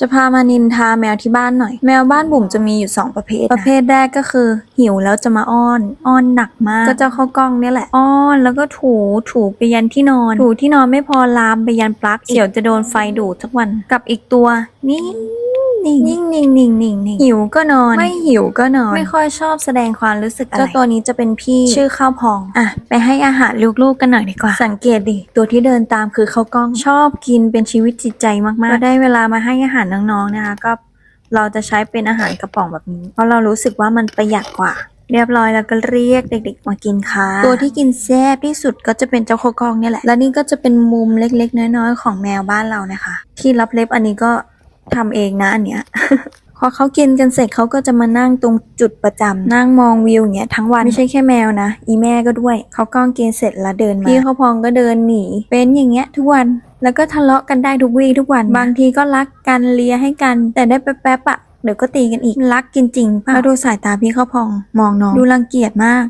จะพามานินทาแมวที่บ้านหน่อย แมวบ้านบุ๋มจะมีอยู่ 2 ประเภท ประเภทแรกก็คือ หิวแล้วจะมาอ้อน อ้อนหนักมาก ก็จะเข้ากล้องเนี่ยแหละ อ้อนแล้วก็ถูถูไปยันที่นอน ถูที่นอนไม่พอลามไปยันปลั๊กเดี๋ยวจะโดนไฟดูดทุกวัน กับอีกตัวนี่ นิ่งนิ่งนิ่งนิ่งนิ่งนิ่งหิวก็นอน ไม่หิวก็นอน ไม่ค่อยชอบแสดงความรู้สึกอะไรเจ้าตัวนี้จะเป็นพี่ชื่อข้าวพอง อะ ไปให้อาหารลูกๆกันหน่อยดีกว่า สังเกตดิ ตัวที่เดินตามคือข้าวกล้องชอบกินเป็นชีวิตจิตใจมากๆพอได้เวลามาให้อาหารน้องๆนะคะก็เราจะใช้เป็นอาหารกระป๋องแบบนี้ เพราะเรารู้สึกว่ามันประหยัดกว่า เรียบร้อยแล้วก็เรียกเด็ก ๆ มากินค่ะ ตัวที่กินแซ่บที่สุดก็จะเป็นเจ้าข้าวกล้องเนี่ยแหละ และนี่ก็จะเป็นมุมเล็กๆ น้อยๆ ของแมวบ้านเรานะคะ ที่รับเล็บอันนี้ก็ ทำเองนะอันเนี้ยพอเขากินกันเสร็จเขาก็จะมานั่งตรงจุดประจำนั่งมองวิวอย่างเงี้ยทั้งวันไม่ใช่แค่แมวนะ อีแม่ก็ด้วย เขากล้องกินเสร็จแล้วเดินมาพี่เขาพองก็เดินหนี เป็นอย่างเงี้ยทุกวันแล้วก็ทะเลาะกันได้ทุกวี่ทุกวัน บางทีก็รักกันเลียให้กัน แต่ได้แป๊บๆอะเดี๋ยวก็ตีกันอีกรักกินจริงป่ะแล้วดูสายตาพี่เขาพองมองน้องดูรังเกียจมาก